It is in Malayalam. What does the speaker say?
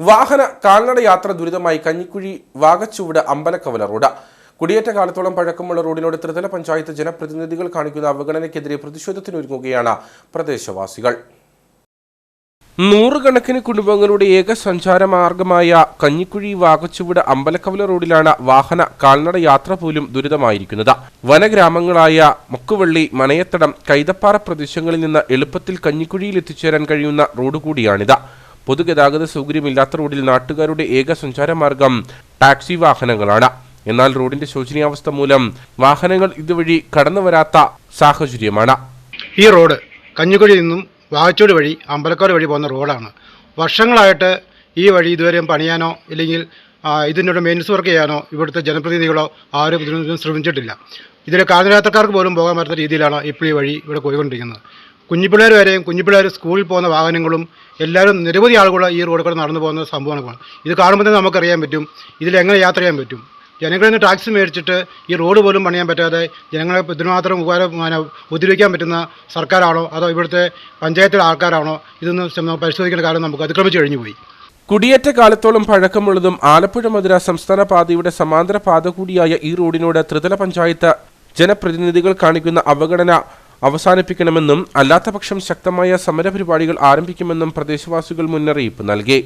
വാഹന കാൽനട യാത്ര ദുരിതമായി കഞ്ഞിക്കുഴി വാഗച്ചുവട് അമ്പലക്കവല റോഡ്. കുടിയേറ്റ കാലത്തോളം പഴക്കമുള്ള റോഡിനോട് ത്രിതല പഞ്ചായത്ത് ജനപ്രതിനിധികൾ കാണിക്കുന്ന അവഗണനയ്ക്കെതിരെ പ്രതിഷേധത്തിനൊരുങ്ങുകയാണ് പ്രദേശവാസികൾ. നൂറുകണക്കിന് കുടുംബങ്ങളുടെ ഏക സഞ്ചാര മാർഗമായ കഞ്ഞിക്കുഴി വാകച്ചുവിട് അമ്പലക്കവല റോഡിലാണ് വാഹന കാൽനട യാത്ര പോലും ദുരിതമായിരിക്കുന്നത്. വനഗ്രാമങ്ങളായ മുക്കുവള്ളി മനയത്തടം കൈതപ്പാറ പ്രദേശങ്ങളിൽ നിന്ന് എളുപ്പത്തിൽ കഞ്ഞിക്കുഴിയിൽ എത്തിച്ചേരാൻ കഴിയുന്ന റോഡ് കൂടിയാണിത്. പൊതുഗതാഗത സൗകര്യമില്ലാത്ത റോഡിൽ നാട്ടുകാരുടെ ഏക സഞ്ചാരമാർഗം ടാക്സി വാഹനങ്ങളാണ്. എന്നാൽ റോഡിന്റെ ശോചനീയാവസ്ഥ മൂലം വാഹനങ്ങൾ ഇതുവഴി കടന്നു വരാത്ത സാഹചര്യമാണ്. ഈ റോഡ് കഞ്ഞിക്കുഴി നിന്നും വാഗച്ചോട് വഴി അമ്പലക്കാട് വഴി പോകുന്ന റോഡാണ്. വർഷങ്ങളായിട്ട് ഈ വഴി ഇതുവരെയും പണിയാനോ ഇല്ലെങ്കിൽ ഇതിനോട് മെയിൻസ് വർക്ക് ചെയ്യാനോ ഇവിടുത്തെ ജനപ്രതിനിധികളോ ആരും ഇതിനൊന്നും ശ്രമിച്ചിട്ടില്ല. ഇതിലെ കാൽനടയാത്രക്കാർക്ക് പോലും പോകാൻ പറ്റാത്ത രീതിയിലാണ് ഇപ്പോൾ ഈ വഴി ഇവിടെ പോയിക്കൊണ്ടിരിക്കുന്നത്. കുഞ്ഞിപ്പിള്ളേർ വരെയും കുഞ്ഞിപ്പിള്ളേർ സ്കൂളിൽ പോകുന്ന വാഹനങ്ങളും എല്ലാവരും നിരവധി ആളുകൾ ഈ റോഡ് കൂടെ നടന്നു പോകുന്ന സംഭവമാണ് ഇത് കാണുമ്പോൾ തന്നെ നമുക്കറിയാൻ പറ്റും ഇതിലെങ്ങനെ യാത്ര ചെയ്യാൻ പറ്റും. ജനങ്ങളിൽ നിന്ന് ടാക്സി മേടിച്ചിട്ട് ഈ റോഡ് പോലും പണിയാൻ പറ്റാതെ ജനങ്ങളെ ഇതിനുമാത്രം ഉപകാരം ഉദ്ധരിക്കാൻ പറ്റുന്ന സർക്കാരാണോ അതോ ഇവിടുത്തെ പഞ്ചായത്തിലെ ആൾക്കാരാണോ? ഇതൊന്നും പരിശോധിക്കേണ്ട കാര്യം നമുക്ക് അതിക്രമിച്ച് കഴിഞ്ഞു പോയി കുടിയേറ്റ കാലത്തോളം പഴക്കമുള്ളതും ആലപ്പുഴ മധുര സംസ്ഥാന പാതയുടെ സമാന്തര പാത കൂടിയായ ഈ റോഡിനോട് ത്രിതല പഞ്ചായത്ത് ജനപ്രതിനിധികൾ കാണിക്കുന്ന അവഗണന അവസാനിപ്പിക്കണമെന്നും അല്ലാത്തപക്ഷം ശക്തമായ സമരപരിപാടികൾ ആരംഭിക്കുമെന്നും പ്രദേശവാസികൾ മുന്നറിയിപ്പ് നൽകി